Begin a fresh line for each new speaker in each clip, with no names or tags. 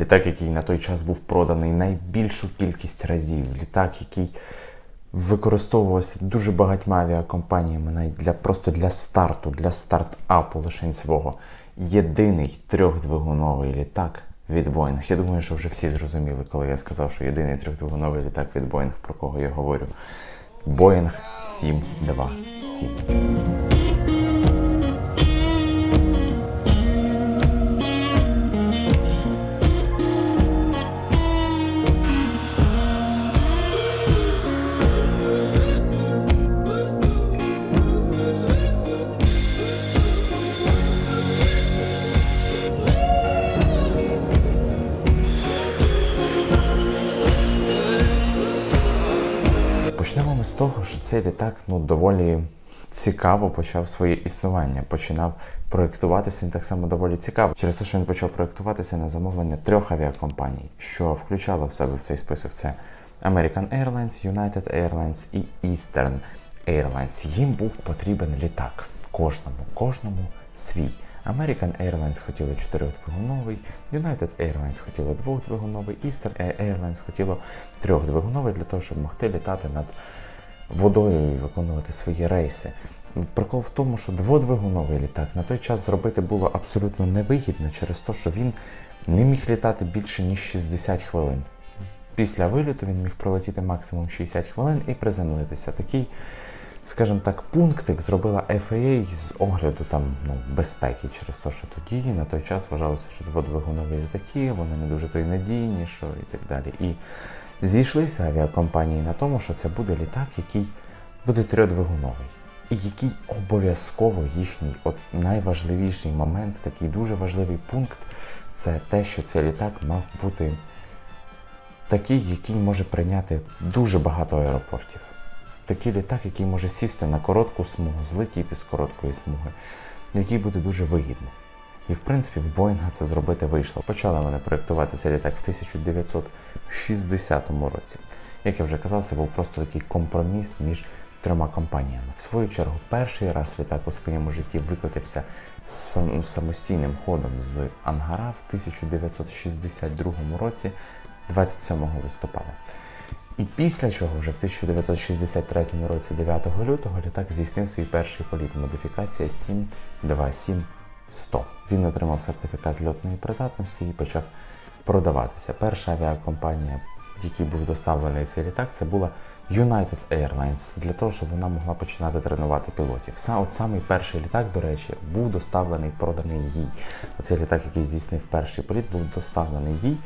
Літак, який на той час був проданий найбільшу кількість разів. Літак, який використовувався дуже багатьма авіакомпаніями навіть для просто для старту, для стартапу лише свого. Єдиний трьохдвигуновий літак від Boeing. Я думаю, що вже всі зрозуміли, коли я сказав, що єдиний трьохдвигуновий літак від Boeing, про кого я говорю. Boeing 727. Цей літак ну, доволі цікаво почав своє існування. Починав проєктуватися він так само доволі цікаво. Через те, що він почав проєктуватися на замовлення трьох авіакомпаній, що включало в себе в цей список це American Airlines, United Airlines і Eastern Airlines. Їм був потрібен літак. Кожному, кожному свій. American Airlines хотіли чотирьохдвигуновий, United Airlines хотіло двохдвигуновий, Eastern Airlines хотіло трьохдвигуновий для того, щоб могти літати над водою і виконувати свої рейси. Прикол в тому, що дводвигуновий літак на той час зробити було абсолютно невигідно через те, що він не міг літати більше ніж 60 хвилин. Після виліту він міг пролетіти максимум 60 хвилин і приземлитися. Такий, скажімо так, пунктик зробила FAA з огляду там ну, безпеки через те, що тоді на той час вважалося, що дводвигунові літаки, вони не дуже то й надійні, що і так далі. І зійшлися авіакомпанії на тому, що це буде літак, який буде трьодвигуновий. І який обов'язково їхній от найважливіший момент, такий дуже важливий пункт, це те, що цей літак мав бути такий, який може прийняти дуже багато аеропортів. Такий літак, який може сісти на коротку смугу, злетіти з короткої смуги, який буде дуже вигідний. І в принципі в Боїнга це зробити вийшло. Почали вони проєктувати цей літак в 1960 році. Як я вже казав, це був просто такий компроміс між трьома компаніями. В свою чергу, перший раз літак у своєму житті викотився самостійним ходом з Ангара в 1962 році, 27 листопада. І після чого вже в 1963 році, 9 лютого, літак здійснив свій перший політ модифікація 727-100. Він отримав сертифікат льотної придатності і почав продаватися. Перша авіакомпанія, якій був доставлений цей літак, це була United Airlines, для того, щоб вона могла починати тренувати пілотів. От самий перший літак, до речі, був доставлений, проданий їй. Оцей літак, який здійснив перший політ, був доставлений їй.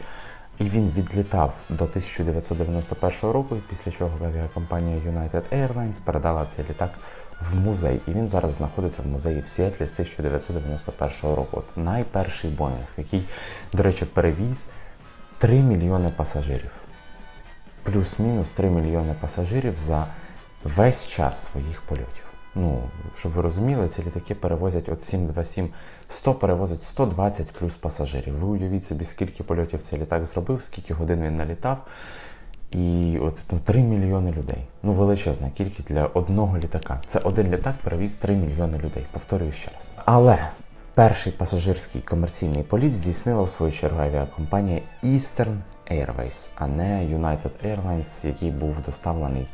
І він відлітав до 1991 року, після чого авіакомпанія United Airlines передала цей літак в музей. І він зараз знаходиться в музеї в Сіетлі з 1991 року. От найперший Боїнг, який, до речі, перевіз 3 мільйони пасажирів. Плюс-мінус 3 мільйони пасажирів за весь час своїх польотів. Ну, щоб ви розуміли, ці літаки перевозять от 727 100 перевозять 120 плюс пасажирів. Ви уявіть собі, скільки польотів цей літак зробив, скільки годин він налітав. І от ну, 3 мільйони людей. Ну, величезна кількість для одного літака. Це один літак перевіз 3 мільйони людей. Повторюю ще раз. Але перший пасажирський комерційний політ здійснила в свою чергу авіакомпанія Eastern Airways, а не United Airlines, який був доставлений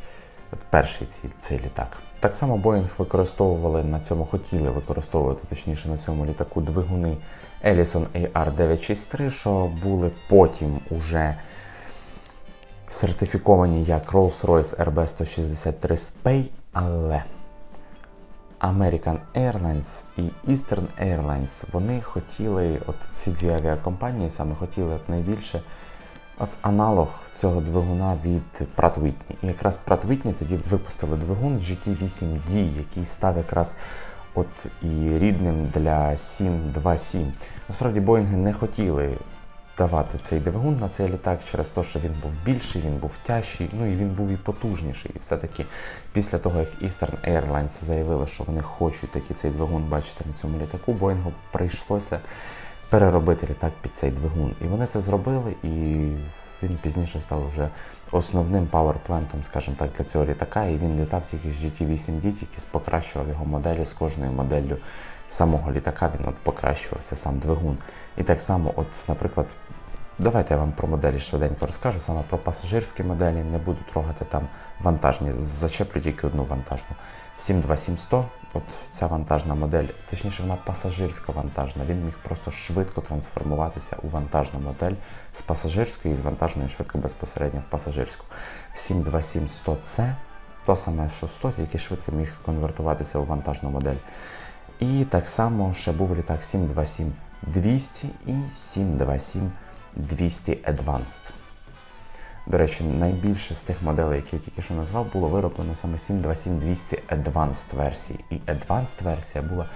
от перший цей, цей літак. Так само Boeing використовували на цьому, хотіли використовувати точніше на цьому літаку двигуни Ellison AR963, що були потім уже сертифіковані як Rolls-Royce RB163 Spey, але American Airlines і Eastern Airlines вони хотіли, от ці дві авіакомпанії саме хотіли от найбільше от аналог цього двигуна від Pratt Whitney. І якраз Pratt Whitney тоді випустили двигун GT8D, який став якраз от і рідним для 727. Насправді Боїнги не хотіли давати цей двигун на цей літак через те, що він був більший, він був тяжчий, ну і він був і потужніший. І все-таки після того, як Eastern Airlines заявили, що вони хочуть такий цей двигун бачити на цьому літаку, Боїнгу прийшлося переробити літак під цей двигун. І вони це зробили, і він пізніше став вже основним паверплентом, скажімо так, для цього літака. І він літав тільки з GT8D, тільки покращував його моделі з кожною моделлю самого літака. Він от покращувався сам двигун. І так само, от, наприклад, Давайте я вам про моделі швиденько розкажу. Саме про пасажирські моделі не буду трогати там вантажні. Зачеплю тільки одну вантажну. 72700, от ця вантажна модель, точніше, вона пасажирсько-вантажна. Він міг просто швидко трансформуватися у вантажну модель з пасажирської і з вантажної швидко безпосередньо в пасажирську. 72700C, то саме, що 100, тільки швидко міг конвертуватися у вантажну модель. І так само ще був літак 727 200 і 727 200 Advanced. До речі, найбільше з тих моделей, які я тільки що назвав, було вироблено саме 727-200 Advanced версії. І Advanced версія була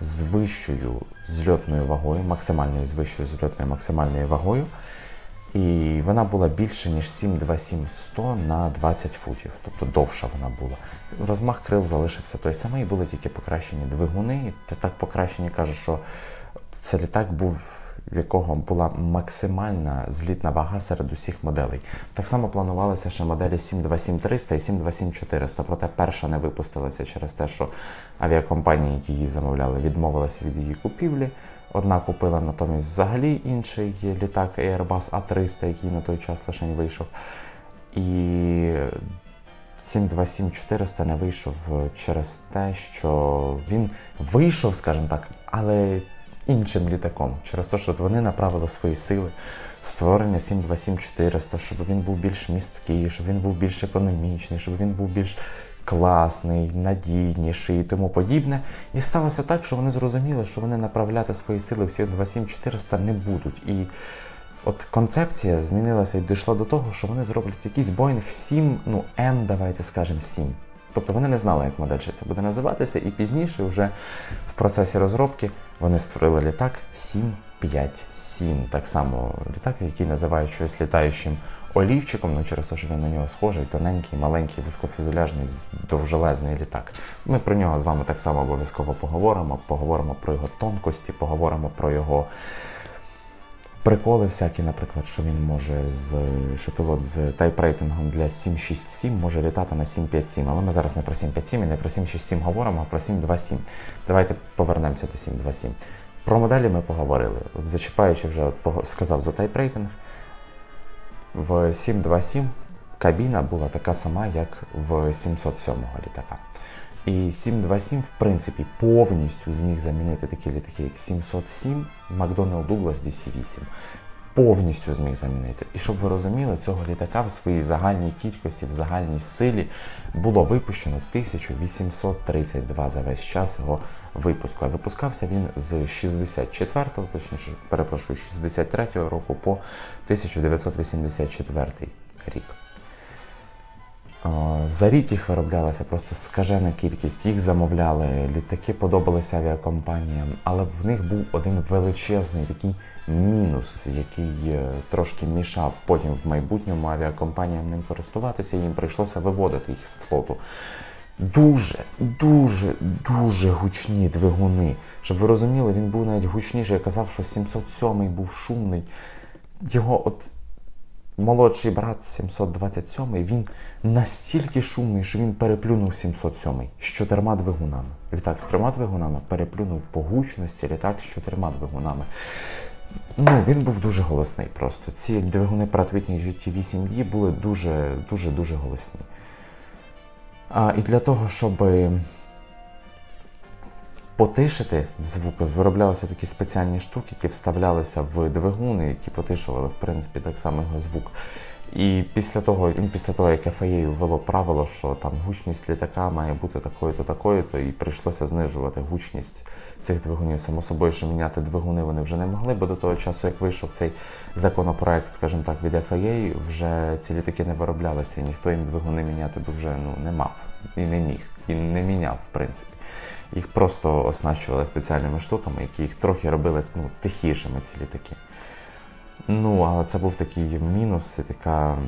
з вищою зльотною вагою, максимальною з вищою зльотною максимальною вагою. І вона була більше, ніж 727-100 на 20 футів, тобто довша вона була. Розмах крил залишився той самий, були тільки покращені двигуни. Це так покращені кажуть, що це літак був в якого була максимальна злітна вага серед усіх моделей. Так само планувалися ще моделі 727-300 і 727-400, проте перша не випустилася через те, що авіакомпанії, які її замовляли, відмовилися від її купівлі. Одна купила натомість взагалі інший літак Airbus A300, який на той час лише вийшов. І 727-400 не вийшов через те, що він вийшов, скажімо так, але іншим літаком, через те, що вони направили свої сили в створення 727-400, щоб він був більш місткий, щоб він був більш економічний, щоб він був більш класний, надійніший і тому подібне. І сталося так, що вони зрозуміли, що вони направляти свої сили в 727-400 не будуть. І От концепція змінилася і дійшла до того, що вони зроблять якийсь Boeing 7, ну М, давайте скажемо 7. Тобто вони не знали, як модель це буде називатися, і пізніше, вже в процесі розробки, вони створили літак 757. Так само літак, який називають щось літаючим олівчиком, ну через те, що він на нього схожий, тоненький, маленький, вузькофюзеляжний, довжелезний літак. Ми про нього з вами так само обов'язково поговоримо. Поговоримо про його тонкості, поговоримо про його. Приколи всякі, наприклад, що він може з що пілот з тайп-рейтингом для 767 може літати на 757. Але ми зараз не про 757 і не про 767 говоримо, а про 727. Давайте повернемося до 727. Про моделі ми поговорили. От Зачіпаючи вже сказав за тайп-рейтинг, в 727 кабіна була така сама, як в 707 літака. І 727, в принципі, повністю зміг замінити такі літаки, як 707, McDonnell Douglas DC-8. Повністю зміг замінити. І щоб ви розуміли, цього літака в своїй загальній кількості, в загальній силі було випущено 1832 за весь час його випуску. А випускався він з 64-го, точніше, перепрошую, 63-го року по 1984 рік. За рік їх вироблялася просто скажена кількість, їх замовляли, літаки подобалися авіакомпаніям, але в них був один величезний такий мінус, який е, трошки мішав потім в майбутньому авіакомпаніям ним користуватися, їм прийшлося виводити їх з флоту. Дуже, дуже, дуже гучні двигуни. Щоб ви розуміли, він був навіть гучніший. Я казав, що 707 був шумний. Його от молодший брат 727 він настільки шумний, що він переплюнув 707 з чотирма двигунами. Літак з трьома двигунами переплюнув по гучності літак з чотирма двигунами. Ну, він був дуже голосний просто. Ці двигуни Pratt Whitney GT8D були дуже, дуже, дуже голосні. А, І для того, щоб потишити звук, вироблялися такі спеціальні штуки, які вставлялися в двигуни, які потишували, в принципі, так само його звук. І після того, після того, як FAA ввело правило, що там гучність літака має бути такою-то, такою-то, і прийшлося знижувати гучність цих двигунів. Само собою, що міняти двигуни вони вже не могли, бо до того часу, як вийшов цей законопроект, скажімо так, від FAA, вже ці літаки не вироблялися, і ніхто їм двигуни міняти би вже ну, не мав і не міг, і не міняв, в принципі. Їх просто оснащували спеціальними штуками, які їх трохи робили ну, тихішими, ці літаки. Ну, але це був такий мінус і така,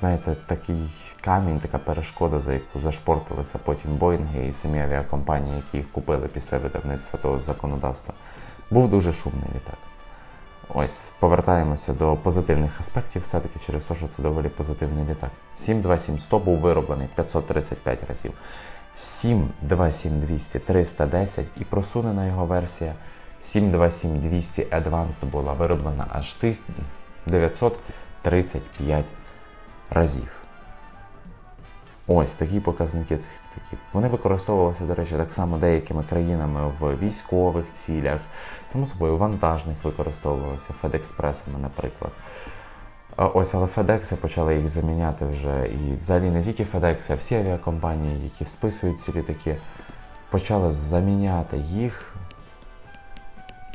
знаєте, такий камінь, така перешкода, за яку зашпортилися потім Боїнги і самі авіакомпанії, які їх купили після видавництва того законодавства. Був дуже шумний літак. Ось, повертаємося до позитивних аспектів, все-таки через те, що це доволі позитивний літак. 72700 був вироблений 535 разів. 727-200 310 і просунена його версія 727-200 Advanced була вироблена аж 935 разів. Ось такі показники цих літаків. Вони використовувалися, до речі, так само деякими країнами в військових цілях, само собою, вантажних використовувалися федекспресами, наприклад. Ось, але FedEx почали їх заміняти вже. І взагалі не тільки FedEx, а всі авіакомпанії, які списують ці літаки, почали заміняти їх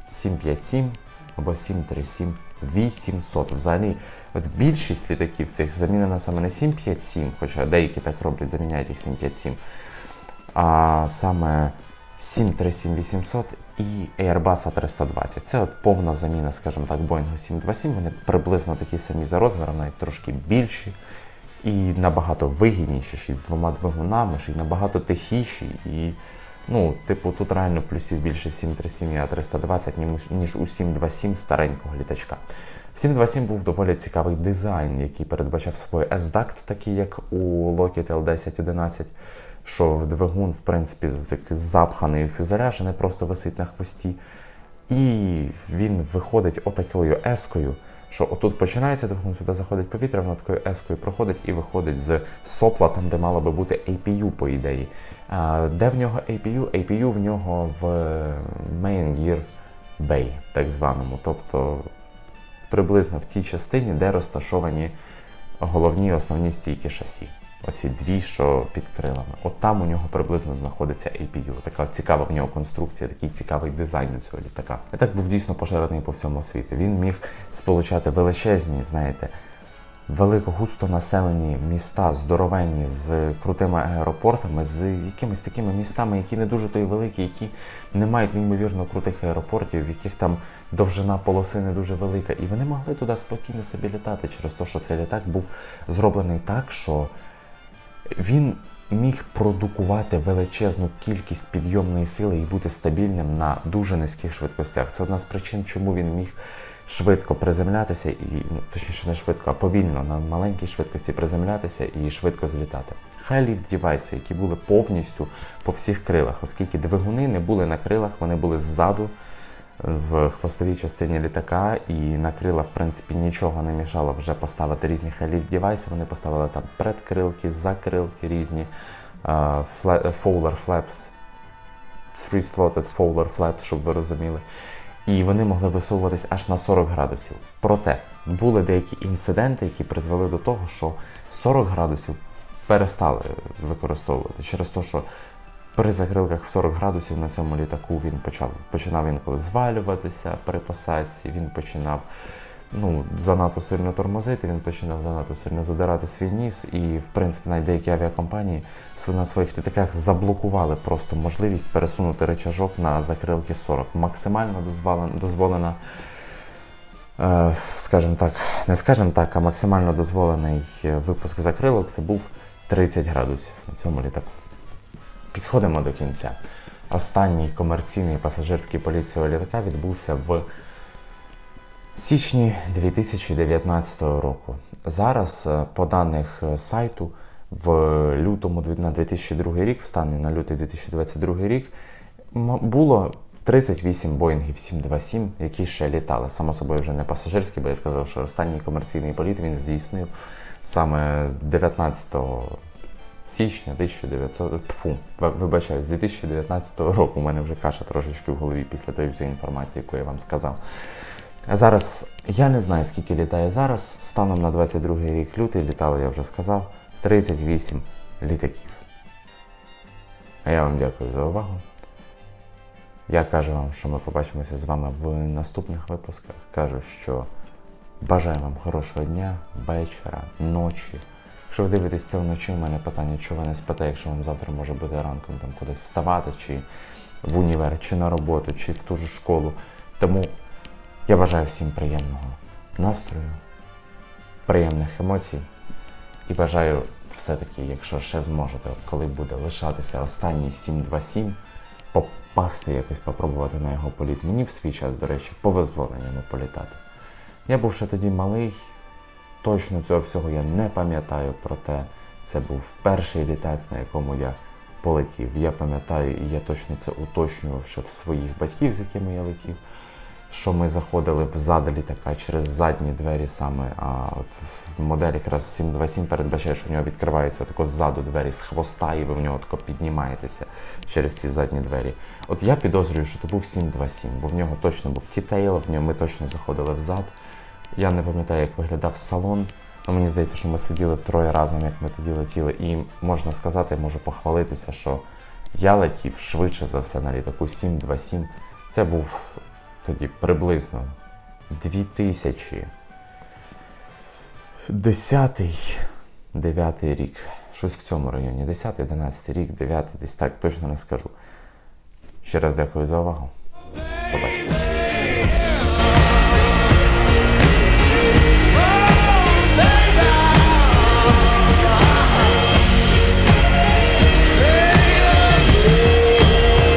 757 або 737 800. Взагалі, от більшість літаків цих замінена саме не 757, хоча деякі так роблять, заміняють їх 757, а саме 737-800 і Airbus A320. Це от повна заміна, скажімо так, Boeing 727. Вони приблизно такі самі за розміром, навіть трошки більші. І набагато вигідніші, з двома двигунами, ще й набагато тихіші. І, ну, типу, тут реально плюсів більше в 737 і А320, ніж- у 727 старенького літачка. В 727 був доволі цікавий дизайн, який передбачав собою S-Duct, такий як у Lockheed L1011, що двигун, в принципі, запханий у фюзеляж, а не просто висить на хвості. І він виходить отакою ескою, що отут починається двигун, сюди заходить повітря, воно такою ескою проходить і виходить з сопла, там, де мало би бути APU, по ідеї. А, де в нього APU? APU в нього в Main Gear Bay, так званому. Тобто приблизно в тій частині, де розташовані головні основні стійки шасі. Оці дві, що під крилами. От там у нього приблизно знаходиться APU. Така цікава в нього конструкція, такий цікавий дизайн у цього літака. Літак був дійсно поширений по всьому світу. Він міг сполучати величезні, знаєте, велико густо населені міста, здоровенні, з крутими аеропортами, з якимись такими містами, які не дуже то й великі, які не мають неймовірно крутих аеропортів, в яких там довжина полоси не дуже велика. І вони могли туди спокійно собі літати через те, що цей літак був зроблений так, що він міг продукувати величезну кількість підйомної сили і бути стабільним на дуже низьких швидкостях. Це одна з причин, чому він міг швидко приземлятися, і ну, точніше не швидко, а повільно на маленькій швидкості приземлятися і швидко злітати. High-lift девайси, які були повністю по всіх крилах, оскільки двигуни не були на крилах, вони були ззаду в хвостовій частині літака, і на крила, в принципі, нічого не мішало вже поставити різні хайліфт девайси. Вони поставили там предкрилки, закрилки різні, Fowler flaps, three-slotted Fowler flaps, щоб ви розуміли. І вони могли висовуватись аж на 40 градусів. Проте були деякі інциденти, які призвели до того, що 40 градусів перестали використовувати через те, що при закрилках в 40 градусів на цьому літаку він почав починав інколи звалюватися при посадці, він починав ну, занадто сильно тормозити, він починав занадто сильно задирати свій ніс. І, в принципі, навіть деякі авіакомпанії на своїх літаках заблокували просто можливість пересунути речажок на закрилки 40. Максимально дозволена, дозволена е, скажімо так, не скажімо так, а максимально дозволений е, випуск закрилок це був 30 градусів на цьому літаку. Підходимо до кінця. Останній комерційний пасажирський політ цього літака відбувся в січні 2019 року. Зараз, е, по даних е, сайту, в лютому на 2002 рік, в стані на лютий 2022 рік, було 38 Боїнгів 727, які ще літали. Само собою вже не пасажирські, бо я сказав, що останній комерційний політ він здійснив саме 19 січня 1900, тьфу, ви- вибачаюсь, 2019 року. У мене вже каша трошечки в голові після тої всієї інформації, яку я вам сказав. Зараз я не знаю, скільки літає зараз. Станом на 22 рік лютий літало, я вже сказав, 38 літаків. А я вам дякую за увагу. Я кажу вам, що ми побачимося з вами в наступних випусках. Кажу, що бажаю вам хорошого дня, вечора, ночі. Якщо ви дивитесь це вночі, у мене питання, чого ви не спите, якщо вам завтра може бути ранком там кудись вставати, чи в універ, чи на роботу, чи в ту ж школу. Тому я бажаю всім приємного настрою, приємних емоцій і бажаю все-таки, якщо ще зможете, коли буде лишатися останній 727, попасти якось попробувати на його політ. Мені в свій час, до речі, повезло на ньому політати. Я був ще тоді малий, точно цього всього я не пам'ятаю, проте це був перший літак, на якому я полетів. Я пам'ятаю, і я точно це уточнював ще в своїх батьків, з якими я летів. Що ми заходили взад літака через задні двері саме. А от в моделі якраз 727 передбачає, що в нього відкриваються тако ззаду двері з хвоста, і ви в нього тако піднімаєтеся через ці задні двері. От я підозрюю, що це був 727, бо в нього точно був тітейл, в нього ми точно заходили взад. Я не пам'ятаю, як виглядав салон. Ну, мені здається, що ми сиділи троє разом, як ми тоді летіли, і можна сказати, можу похвалитися, що я летів швидше за все на літаку 727. Це був тоді приблизно 2010 9 рік. Щось в цьому районі. 10, 11 рік, 9, десь так, точно не скажу. Ще раз дякую за увагу. Побачимо.